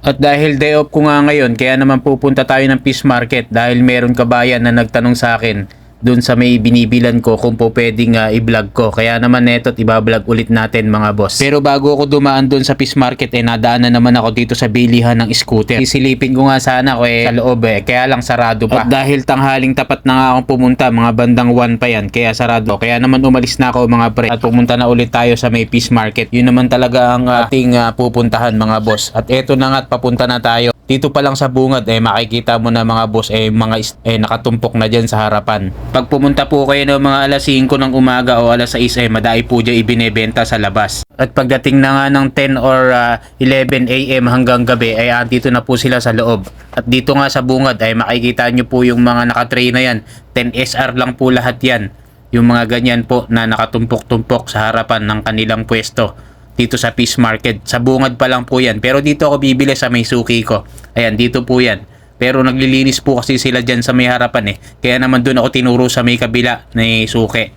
At dahil day off ko nga ngayon, kaya naman pupunta tayo ng fish market dahil meron kabayan na nagtanong sa akin dun sa may binibilan ko kung po pwedeng ah, i-vlog ko. Kaya naman neto't ibablog ulit natin mga boss. Pero bago ako dumaan dun sa fish market eh nadaanan naman ako dito sa bilihan ng scooter. Isilipin ko nga sana ko eh sa loob eh kaya lang sarado pa. At dahil tanghaling tapat na nga akong pumunta mga bandang 1 pa yan kaya sarado. Kaya naman umalis na ako mga pre at pumunta na ulit tayo sa may fish market. Yun naman talaga ang ating ah, pupuntahan mga boss. At eto na nga at papunta na tayo. Dito pa lang sa bungad eh makikita mo na mga boss eh mga eh nakatumpok na diyan sa harapan. Pag pumunta po kayo ng mga alas 5 ng umaga o alas 6 eh madai po diyan ibinebenta sa labas. At pagdating na nga ng 10 or ah, 11 AM hanggang gabi ay andito na po sila sa loob. At dito nga sa bungad ay makikita nyo po yung mga nakatray na yan. 10 SR lang po lahat yan. Yung mga ganyan po na nakatumpok-tumpok sa harapan ng kanilang pwesto dito sa fish market. Sa bungad pa lang po yan. Pero dito ako bibili sa may suki ko. Ayan, dito po yan. Pero naglilinis po kasi sila dyan sa may harapan eh. Kaya naman doon ako tinuro sa may kabila ni suki.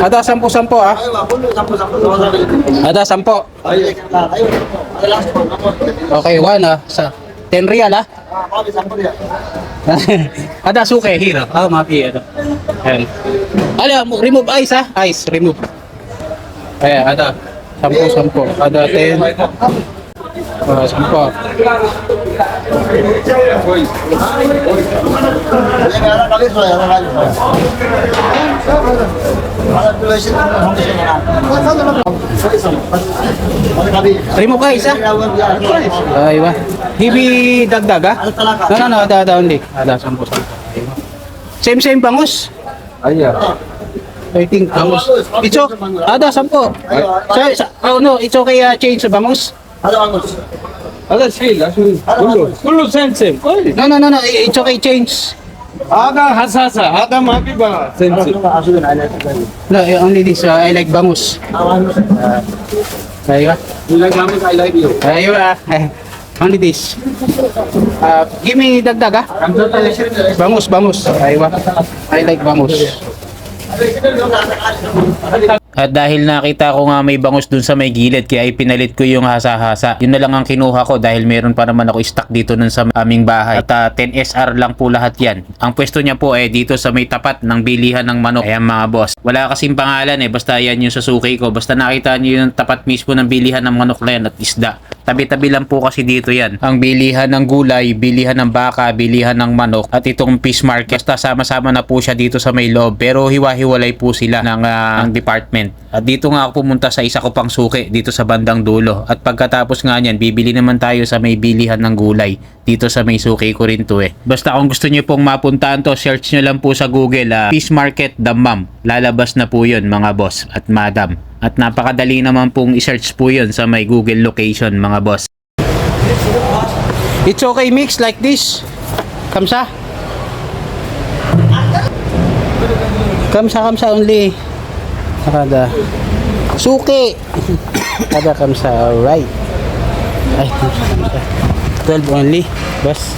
Ada sampo-sampo ah. Ada sampo. Okay, one ah. Sa 10 real ah. Ada suke here. Ah, mapi ano. Ayan. Ala, mo- remove ice ah. Ice, remove. Ayan, ada. Sampo, sampo. Ada 10. Ah, sampo. Remove ice ah. Ay, ba? Hibi dagdag ah? No, no, no. Ada, ada, hindi. Ada, sampo, sampo. Same, same bangus. Ayan. I think bangus. It's okay. Ada, sampo. Sa, sa, oh no, it's okay uh, change sa bangus. Ada same same. Koi. No, no, no, no. It's okay change. Ada hasasa. Ada mapi ba. Same. No, only this. Uh, I like bangus. Aywa. You like ramen? I like you. Aywa. Only this. Uh, give me dagdag ah. Bangus, bangus. Aywa. I like bangus. At dahil nakita ko nga may bangus dun sa may gilid kaya ipinalit ko yung hasa-hasa. Yun na lang ang kinuha ko dahil meron pa naman ako stock dito nun sa aming bahay. At ah, 10 SR lang po lahat yan. Ang pwesto niya po eh dito sa may tapat ng bilihan ng manok. Ayan mga boss. Wala kasing pangalan eh basta yan yung Suzuki ko. Basta nakita niyo yung tapat mismo ng bilihan ng manok na yan at isda. Tabi-tabi lang po kasi dito yan. Ang bilihan ng gulay, bilihan ng baka, bilihan ng manok at itong fish market. Basta sama-sama na po siya dito sa may loob. Pero hiwa-hiwalay po sila ng, ah, ng department. At dito nga ako pumunta sa isa ko pang suki dito sa bandang dulo. At pagkatapos nga niyan, bibili naman tayo sa may bilihan ng gulay. Dito sa may suki ko rin to eh. Basta kung gusto niyo pong mapuntahan to, search nyo lang po sa Google ah, Fish Market Damam. Lalabas na po yun mga boss at madam. At napakadali naman pong i-search po yun sa may Google location mga boss. It's okay mix like this. Kamsa? Kamsa kamsa only. Kada. Suki. Kada kamsa. Alright. Ay, kamsa kamsa. 12 only. Bas.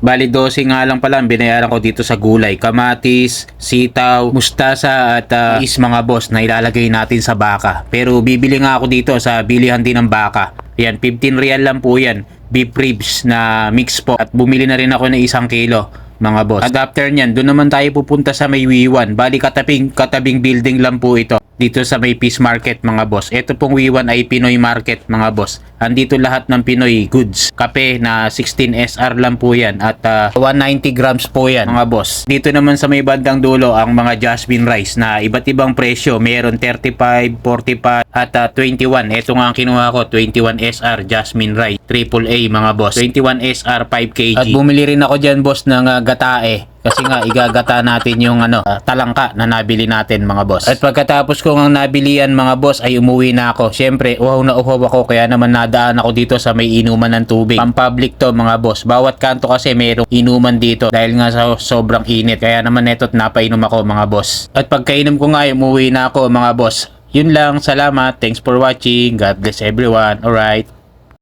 Bali 12 nga lang pala ang binayaran ko dito sa gulay. Kamatis, sitaw, mustasa at ah, is mga boss na ilalagay natin sa baka. Pero bibili nga ako dito sa bilihan din ng baka. Yan, 15 real lang po yan. Beef ribs na mix po. At bumili na rin ako ng isang kilo mga boss. At after nyan, doon naman tayo pupunta sa may Wiwan. Bali katabing, katabing building lang po ito. Dito sa may Peace Market mga boss. Ito pong Wiwan ay Pinoy Market mga boss. Andito lahat ng Pinoy goods. Kape na 16 SR lang po yan. At ah, 190 grams po yan mga boss. Dito naman sa may bandang dulo ang mga jasmine rice na iba't ibang presyo. Meron 35, 45 at ah, 21. Ito nga ang kinuha ko. 21 SR jasmine rice. Triple A mga boss. 21 SR 5 kg. At bumili rin ako dyan boss ng ah, gatae. Kasi nga igagata natin yung ano ah, talangka na nabili natin mga boss. At pagkatapos ko ng nabilian mga boss ay umuwi na ako. Syempre uhaw na uhaw ako kaya naman nadaan ako dito sa may inuman ng tubig. Pang public to mga boss. Bawat kanto kasi mayroong inuman dito dahil nga sa sobrang init. Kaya naman neto't napainom ako mga boss. At pagkainom ko nga ay umuwi na ako mga boss. Yun lang, salamat. Thanks for watching. God bless everyone. Alright.